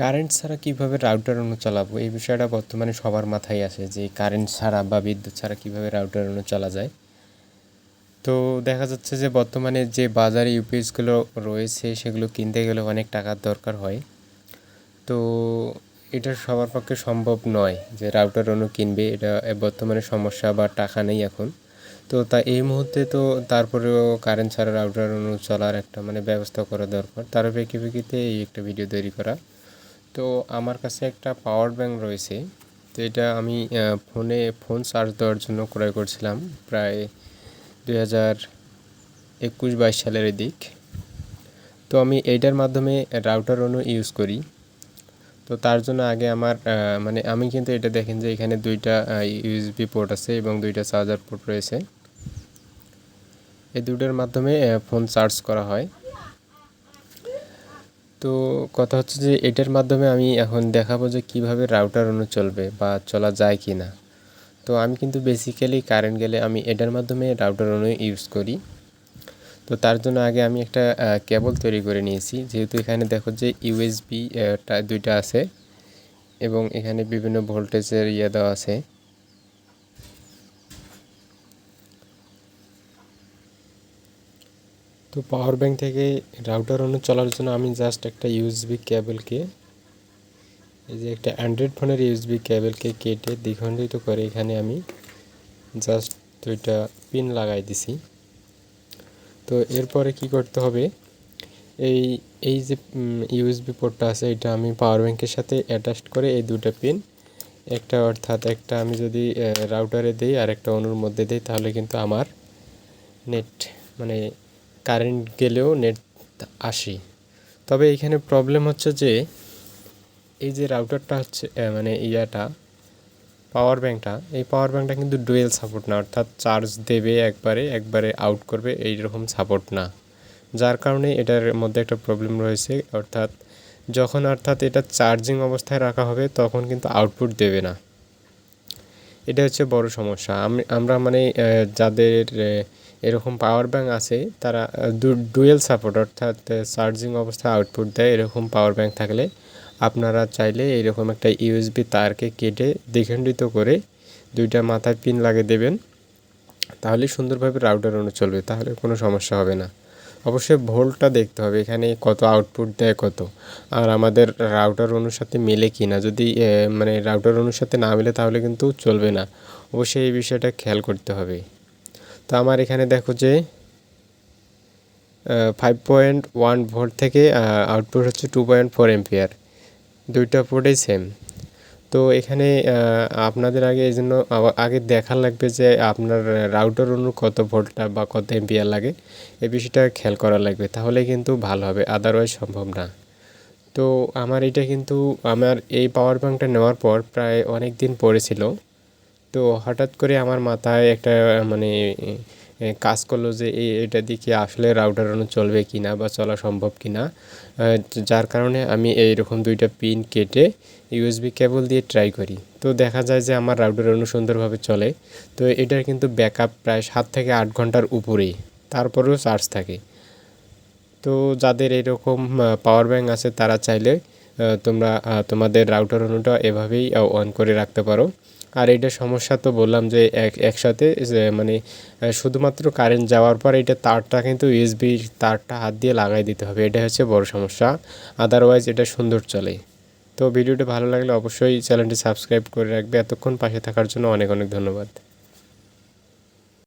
Current ছাড়া কীভাবে router অনু চালাবো? এই বিষয়টা বর্তমানে সবার মাথায় আসে যে কারেন্ট ছাড়া বা বিদ্যুৎ ছাড়া কীভাবে রাউটার অনু চলা যায়। তো দেখা যাচ্ছে যে বর্তমানে যে বাজারে ইউপিএসগুলো রয়েছে, সেগুলো কিনতে গেলে অনেক টাকার দরকার হয়। তো এটা সবার পক্ষে সম্ভব নয় যে রাউটার অনু কিনবে। এটা বর্তমানে সমস্যা বা টাকা নেই এখন। তো তা এই মুহূর্তে তো তারপরেও কারেন্ট ছাড়া রাউটার অনু চলার একটা মানে ব্যবস্থা করা দরকার। তার প্রেক্ষিপ্রেক্ষিতে এই একটা ভিডিও তৈরি করা। তো আমার কাছে একটা পাওয়ার ব্যাঙ্ক রয়েছে। তো এটা আমি ফোনে ফোন চার্জ দেওয়ার জন্য ক্রয় করছিলাম প্রায় দুই হাজার একুশ বাইশ সালের দিক তো আমি এইটার মাধ্যমে রাউটার অনু ইউজ করি। তো তার জন্য আগে আমার মানে আমি কিন্তু এটা দেখেন যে এখানে দুইটা ইউএসবি পোর্ট আছে এবং দুইটা চার্জার পোর্ট রয়েছে। এই দুটোর মাধ্যমে ফোন চার্জ করা হয়। তো কথা হচ্ছে যে এটার মাধ্যমে আমি এখন দেখাবো যে কীভাবে রাউটার অনু চলবে বা চলা যায় কি না তো আমি কিন্তু বেসিক্যালি কারেন্ট গেলে আমি এটার মাধ্যমে রাউটার অনু ইউজ করি। তো তার জন্য আগে আমি একটা কেবল তৈরি করে নিয়েছি। যেহেতু এখানে দেখো যে ইউএসবি দুইটা আছে এবং এখানে বিভিন্ন ভোল্টেজের ইয়ে দেওয়া আছে। তো পাওয়ার ব্যাঙ্ক থেকে রাউটার অনু চলার জন্য আমি জাস্ট একটা ইউএসবি কেবলকে এই যে একটা অ্যান্ড্রয়েড ফোনের ইউএসবি কেবলকে কেটে দ্বিখণ্ডিত করে এখানে আমি জাস্ট দুইটা পিন লাগাই দিছি। তো এরপরে কি করতে হবে? এই এই যে ইউএসবি পোর্টটা আছে, এটা আমি পাওয়ার ব্যাঙ্কের সাথে অ্যাটাচড করে এই দুটো পিন একটা অর্থাৎ একটা আমি যদি রাউটারে দিই আর একটা অনুর মধ্যে দিই, তাহলে কিন্তু আমার নেট মানে কারেন্ট গেলেও নেট আসি। তবে এখানে প্রবলেম হচ্ছে যে, এই যে রাউটারটা হচ্ছে মানে ইয়াটা পাওয়ার ব্যাঙ্কটা এই পাওয়ার ব্যাঙ্কটা কিন্তু ডুয়েল সাপোর্ট না। অর্থাৎ চার্জ দেবে একবারে একবারে আউট করবে এই রকম সাপোর্ট না। যার কারণে এটার মধ্যে একটা প্রবলেম রয়েছে। অর্থাৎ যখন, অর্থাৎ এটা চার্জিং অবস্থায় রাখা হবে, তখন কিন্তু আউটপুট দেবে না। এটা হচ্ছে বড় সমস্যা। আমি, আমরা মানে যাদের এরকম পাওয়ার ব্যাঙ্ক আছে, তারা ডুয়েল সাপোর্ট অর্থাৎ চার্জিং অবস্থায় আউটপুট দেয় এরকম পাওয়ার ব্যাঙ্ক থাকলে। আপনারা চাইলে এরকম একটা ইউএসবি তারকে কেটে দ্বিখণ্ডিত করে দুইটা মাথায় পিন লাগিয়ে দেবেন। তাহলে সুন্দরভাবে রাউটার অনু চলবে, তাহলে কোনো সমস্যা হবে না। অবশ্যই ভোল্টটা দেখতে হবে, এখানে কত আউটপুট দেয় কত। আর আমাদের রাউটার অনুর সাথে মেলে কি না, যদি মানে রাউটার অনুর সাথে না মেলে তাহলে কিন্তু চলবে না। অবশ্যই এই বিষয়টা খেয়াল করতে হবে। তো আমার এখানে দেখো যে ফাইভ পয়েন্ট ওয়ান ভোল্ট থেকে আউটপুট হচ্ছে টু পয়েন্ট ফোর এমপিয়ার দুইটা পোর্টেই সেম তো এখানে আপনাদের আগে এই জন্য আগে দেখা লাগবে যে আপনার রাউটার অনু কত ভোল্টটা বা কত এমপিয়ার লাগে। এই বিষয়টা খেয়াল করা লাগবে তাহলে কিন্তু ভালো হবে আদারওয়াইজ সম্ভব না। তো আমার এটা কিন্তু, আমার এই পাওয়ার ব্যাঙ্কটা নেওয়ার পর প্রায় অনেক দিন পড়েছিল তো হঠাৎ করে আমার মাথায় একটা মানে কাজ করল যে এই এটা দিকে আসলে রাউটার অনু চলবে কি না বা চলা সম্ভব কি না যার কারণে আমি এই রকম দুইটা পিন কেটে ইউএসবি কেবল দিয়ে ট্রাই করি। তো দেখা যায় যে, আমার রাউটার অনু সুন্দরভাবে চলে। তো এটার কিন্তু ব্যাকআপ প্রায় সাত থেকে আট ঘণ্টার উপরেই। তারপরেও চার্জ থাকে। তো যাদের এরকম পাওয়ার ব্যাঙ্ক আছে, তারা চাইলে তোমরা তোমাদের রাউটার অনুটা এভাবেই অন করে রাখতে পারো। আর এটা সমস্যা তো বললাম যে এক, একসাথে মানে শুধুমাত্র কারেন্ট যাওয়ার পর এটা তারটা কিন্তু ইউএসবি তারটা হাত দিয়ে লাগাই দিতে হবে। এটা হচ্ছে বড় সমস্যা। আদারওয়াইজ এটা সুন্দর চলে। তো ভিডিওটা ভালো লাগলে অবশ্যই চ্যানেলটি সাবস্ক্রাইব করে রাখবে। এতক্ষণ পাশে থাকার জন্য অনেক অনেক ধন্যবাদ।